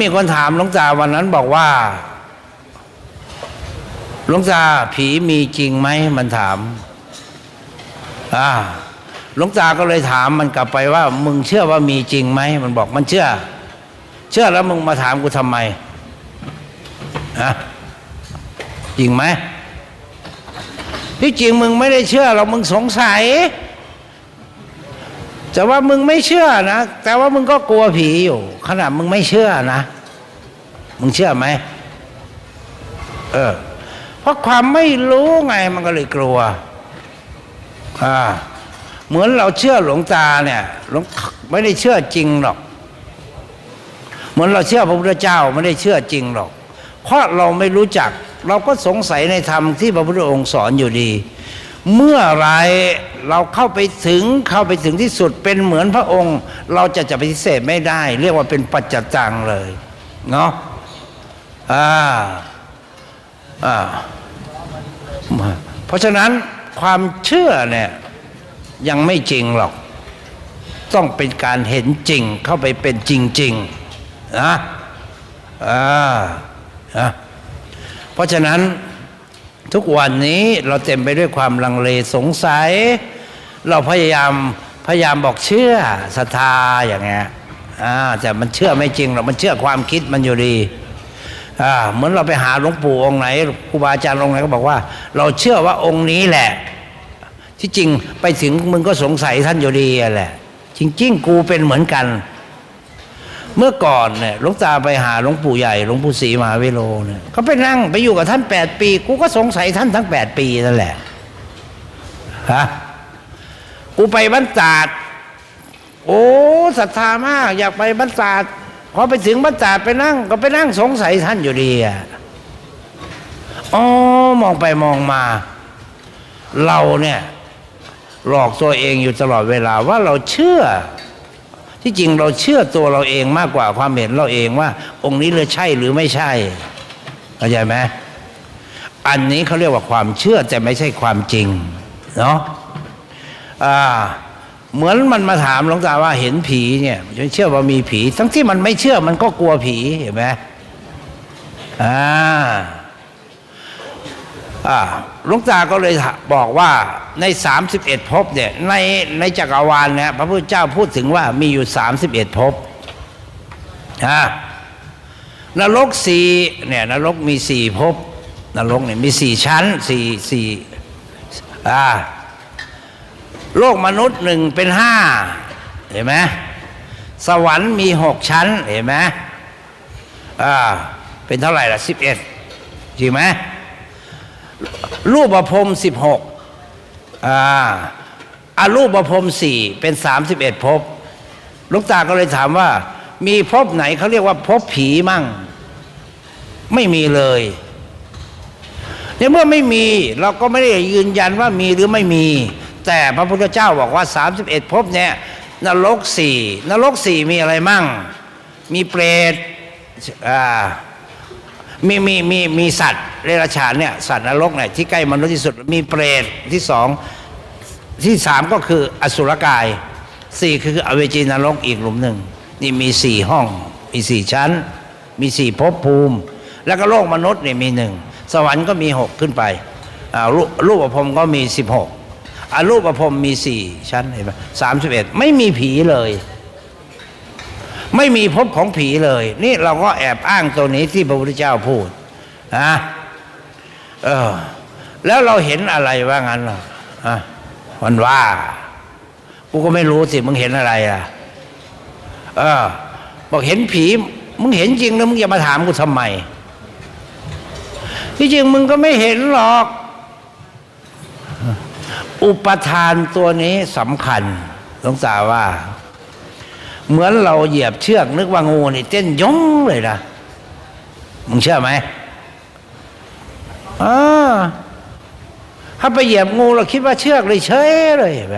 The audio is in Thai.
มีคนถามหลวงตาวันนั้นบอกว่าหลวงตาผีมีจริงไหมมันถามอ่าหลวงตาก็เลยถามมันกลับไปว่า มึงเชื่อว่ามีจริงไหมมันบอกมันเชื่อ เชื่อแล้วมึงมาถามกูทำไมอะจริงไหมที่จริงมึงไม่ได้เชื่อหรอกมึงสงสัย แต่ว่ามึงไม่เชื่อนะ แต่ว่ามึงก็กลัวผีอยู่ ขนาดมึงไม่เชื่อนะ มึงเชื่อไหมเออ เพราะความไม่รู้ไงมันก็เลยกลัว อ่า เหมือนเราเชื่อหลวงตาเนี่ยหลวงไม่ได้เชื่อจริงหรอก เหมือนเราเชื่อพระพุทธเจ้าไม่ได้เชื่อจริงหรอก เพราะเราไม่รู้จัก เราก็สงสัยในธรรมที่พระพุทธองค์สอนอยู่ดี เมื่อไรเราเข้าไปถึงเข้าไปถึงที่สุดเป็นเหมือนพระองค์ เราจะจะปฏิเสธไม่ได้ เรียกว่าเป็นปัจจตังเลยเนาะอ่าอ่าเพราะฉะนั้นความเชื่อเนี่ยยังไม่จริงหรอก ต้องเป็นการเห็นจริงเข้าไปเป็นจริงๆนะอ่านะเพราะฉะนั้น ทุกวันนี้เราเต็มไปด้วยความลังเลสงสัย เราพยายามพยายามบอกเชื่อศรัทธาอย่างเงี้ยแต่มันเชื่อไม่จริงหรอกมันเชื่อความคิดมันอยู่ดีเหมือนเราไปหาหลวงปู่องค์ไหนครูบาอาจารย์องค์ไหนก็บอกว่า เราเชื่อว่าองค์นี้แหละ ที่จริงไปถึงมึงก็สงสัยท่านอยู่ดีแหละ จริง ๆ กูเป็นเหมือนกัน เมื่อก่อนเนี่ยหลวงตาไปหาหลวงปู่ใหญ่หลวงปู่ศรีมหาวิโรเนี่ยเขาไปนั่งไปอยู่กับท่านแปดปี กูก็สงสัยท่านทั้งแปดปีนั่นแหละฮะกูไปบ้านตาดโอ้ศรัทธามาก อยากไปบ้านตาดพอไปถึงบ้านตาดไปนั่ง ก็ไปนั่งสงสัยท่านอยู่ดีอะอ๋อมองไปมองมา เราเนี่ยหลอกตัวเองอยู่ตลอดเวลาว่าเราเชื่อ ที่จริงเราเชื่อตัวเราเองมากกว่าความเห็นเราเองว่า องค์นี้เลยใช่หรือไม่ใช่เข้าใจไหมอันนี้เขาเรียกว่าความเชื่อแต่ไม่ใช่ความจริงเนาะอ่าเหมือนมันมาถามหลวงตาว่าเห็นผีเนี่ยฉันเชื่อว่ามีผี ทั้งที่มันไม่เชื่อมันก็กลัวผีเห็นไหมอ่า ลวงตาก็เลยบอกว่าใน 31ภพเนี่ยในในจักรวาลเนี่ยพระพุทธเจ้าพูดถึงว่ามีอยู่ 31ภพอ่านรกสี่เนี่ยนรกมีสี่ภพนรกเนี่ยมีสี่ชั้นสี่สี่อ่าโลกมนุษย์หนึ่งเป็นห้าเห็นไหมสวรรค์มีหกชั้นเห็นไหมอ่าเป็นเท่าไหร่ล่ะสิบเอ็ดจริงไหม รูปประพรมสิบหกอ่าอารูปประพรมสี่เป็นสามสิบเอ็ดภพลูกตาก็เลยถามว่า มีภพไหนเขาเรียกว่าภพผีมั่ง ไม่มีเลยในเมื่อไม่มีเราก็ไม่ได้ยืนยันว่ามีหรือไม่มี แต่พระพุทธเจ้าบอกว่า 31ภพเนี่ยนรกสี่นรกสี่มีอะไรมั่ง มีเปรตอ่า มีมีมีมีสัตว์เรรัจฉานเนี่ยสัตว์นรกเนี่ยที่ใกล้มนุษย์ที่สุดมีเปรตที่สองที่สามก็คืออสุรกายสี่คืออเวจีนรกอีกหลุมหนึ่งนี่มีสี่ห้องมีสี่ชั้น มีสี่ภพภูมิ แล้วก็โลกมนุษย์เนี่ยมีหนึ่งสวรรค์ก็มีหกขึ้นไปรูปรูปประพรมก็มีสิบหกอรูปประพรมมีสี่ชั้นเห็นไหมสามสิบเอ็ดไม่มีผีเลย ไม่มีภพของผีเลย นี่เราก็แอบอ้างตัวนี้ที่พระพุทธเจ้าพูดนะเออ แล้วเราเห็นอะไรว่างั้นล่ะอะมันว่า กูก็ไม่รู้สิมึงเห็นอะไรอะ เออ บอกเห็นผี มึงเห็นจริงแล้วมึงจะมาถามกูทำไม ที่จริงมึงก็ไม่เห็นหรอก อุปทานตัวนี้สำคัญหลวงตาว่า เหมือนเราเหยียบเชือกนึกว่างูนี่เต้นย้งเลยนะมึงเชื่อไหมอ่าถ้าไปเหยียบงูเราคิดว่าเชือกเลยเฉยเลยไป